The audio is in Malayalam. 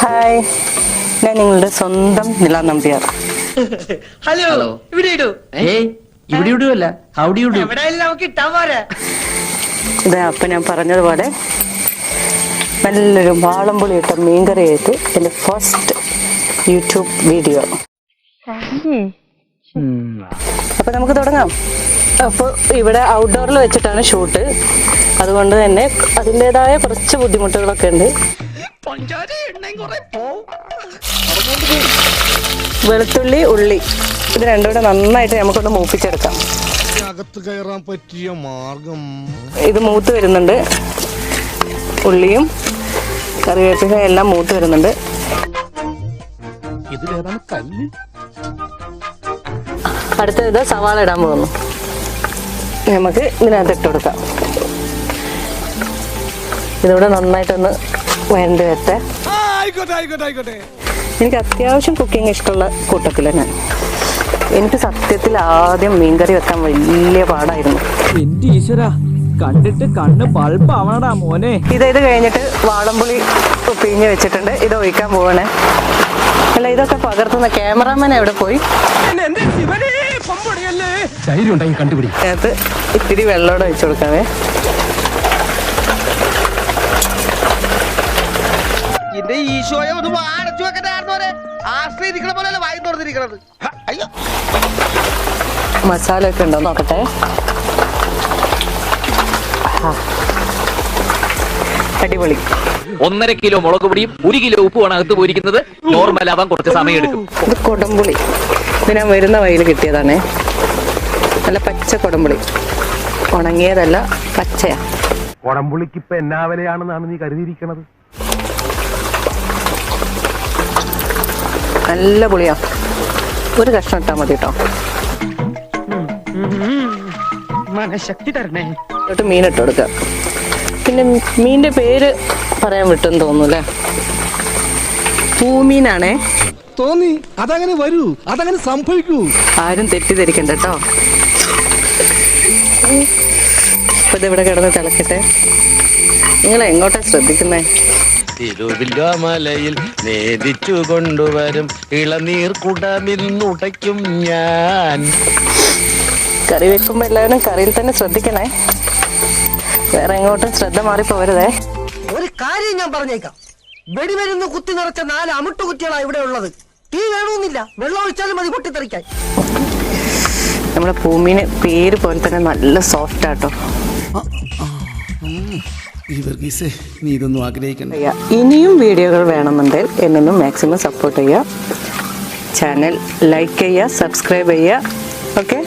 ഹായ് ഞാൻ നിങ്ങളുടെ സ്വന്തം നില നമ്പ്യാർ. Hello hello. ഇവിടെ ഇടൂ. ഏയ് ഇവിടെ ഇടുവല്ല ഹൗഡി ഇടൂ. എവിടെയെങ്കിലും നമുക്ക് ഇട്ടാ പോരെ. ഇതാ അപ്പം ഞാൻ പറഞ്ഞതുപോലെ നല്ലൊരു വാളംപുളി ഇട്ട മീൻകറി ആയിട്ട് എന്റെ ഫസ്റ്റ് യൂട്യൂബ് വീഡിയോ അപ്പൊ നമുക്ക് തുടങ്ങാം. അപ്പോൾ ഇവിടെ ഔട്ട്ഡോറിൽ വെച്ചിട്ടാണ് ഷൂട്ട് അതുകൊണ്ട് തന്നെ അതിന്റെതായ കുറച്ച് ബുദ്ധിമുട്ടുകളൊക്കെ ഉണ്ട്. വെളുത്തുള്ളി ഉള്ളി. ഇത് രണ്ടും കൂടെ നന്നായിട്ട് നമുക്കൊന്ന് മൂപ്പിച്ചെടുക്കാം. അകത്ത് കയറാൻ പറ്റിയ മാർഗം. ഇത് മൂത്ത് വരുന്നുണ്ട്. ഉള്ളിയും കറിവേപ്പില എല്ലാം മൂത്ത് വരുന്നുണ്ട്. അടുത്തത് കല്ല്. അടുത്ത ഇത് സവാള ഇടാൻ പോകുന്നു. നമുക്ക് ഇതിനകത്ത് ഇട്ട് കൊടുക്കാം. ഇതിവിടെ നന്നായിട്ടൊന്ന് വരണ്ട് വരട്ടെ. എനിക്ക് അത്യാവശ്യം കുക്കിംഗ് ഇഷ്ടമുള്ള കൂട്ടത്തിൽ ഞാൻ. എനിക്ക് സത്യത്തിൽ ആദ്യം മീൻകറി വെക്കാൻ വലിയ പാടായിരുന്നു. എന്റെ ഈശ്വര കണ്ടിട്ട് കണ്ണ് പൾപ്പാവണടാ മോനെ. ഇത് ഇത് കഴിഞ്ഞിട്ട് വാളംപുളി പിഴിഞ്ഞ് വെച്ചിട്ടുണ്ട്. ഇത് ഒഴിക്കാൻ പോവാണ്. അല്ല ഇതൊക്കെ പകർത്തുന്ന ക്യാമറാമാൻ എവിടെ പോയി? ധൈര്യം ഉണ്ടെങ്കിൽ കണ്ടുപിടി. അതിനകത്ത് ഇത്തിരി വെള്ളമോടെ ഒഴിച്ചു കൊടുക്കാമേ എന്റെ ഈശോയെ ഒന്ന് അടച്ചു വെക്കണ്ടായിരുന്നോരെ ആശ്രയിരിക്കണ പോലെയല്ല വായി തുറന്നിരിക്കണത്. അയ്യോ. മസാല ഒക്കെ ഉണ്ടോ നോക്കട്ടെ. അടിപൊളി. ഒന്നര കിലോ മുളക് പൊടിയും ഒരു കിലോ ഉപ്പുമാണ് അകത്ത് പോയിരിക്കുന്നത്. നോർമൽ ആവാൻ കുറച്ച് സമയം എടുക്കും ഇത് കൊടംപുളി ഇത് ഞാൻ വരുന്ന വഴിയിൽ കിട്ടിയതാണേ. നല്ല പച്ച കൊടമ്പുളി ഉണങ്ങിയതല്ല പച്ചയാ. കൊടമ്പുളിക്ക് ഇപ്പൊ എന്നാ വിലയാണെന്നാണ് നീ കരുതിയിരിക്കണത്? നല്ല പുളിയാ. ഒരു കഷ്ണം ഇട്ടാ മതി കേട്ടോ മനഃശക്തി തരണേ. എന്നിട്ട് മീൻ ഇട്ട് കൊടുക്കുക പിന്നെ മീനിന്റെ പേര് പറയാൻ വിട്ടെന്ന് തോന്നുന്നു അല്ലേ? പൂമീനാണേ. തോന്നി അതങ്ങനെ വരൂ അതങ്ങനെ സംഭവിക്കൂ. ആരും തെറ്റിദ്ധരിക്കണ്ട ഇവിടെ കിടന്ന് തിളക്കട്ടെ? നിങ്ങൾ എങ്ങോട്ടാ ശ്രദ്ധിക്കുന്നേ? തിരുവില്ലാമലയിൽ നേദിച്ചു കൊണ്ടുവരും ഇളനീർ കുടമിന്നുടയ്ക്കും ഞാൻ. കറി വെക്കുമ്പോ എല്ലാവരും കറിയിൽ തന്നെ ശ്രദ്ധിക്കണേ. വേറെ എങ്ങോട്ടും ശ്രദ്ധ മാറിപ്പോവരുതേ. ഒരു കാര്യം ഞാൻ പറഞ്ഞേക്കാം. വെടിമരുന്ന് കുത്തി നിറച്ച നാല് അമിട്ടുകുറ്റികളാണ് ഇവിടെ ഉള്ളത്. തീ വേണമെന്നില്ല വെള്ളം ഒഴിച്ചാലും മതി പൊട്ടിത്തെറിക്കാൻ. നമ്മുടെ ഭൂമിന് പേര് പോലെ തന്നെ നല്ല സോഫ്റ്റ് ആട്ടോ. ഈ വർഗീസേ നീ ഇതൊന്നും ആഗ്രഹിക്കണ്ട. ഇനിയും വീഡിയോകൾ വേണമെന്നുണ്ടെങ്കിൽ എന്നൊന്നും മാക്സിമം സപ്പോർട്ട് ചെയ്യുക. ചാനൽ ലൈക്ക് ചെയ്യുക സബ്സ്ക്രൈബ് ചെയ്യുക. ഓക്കെ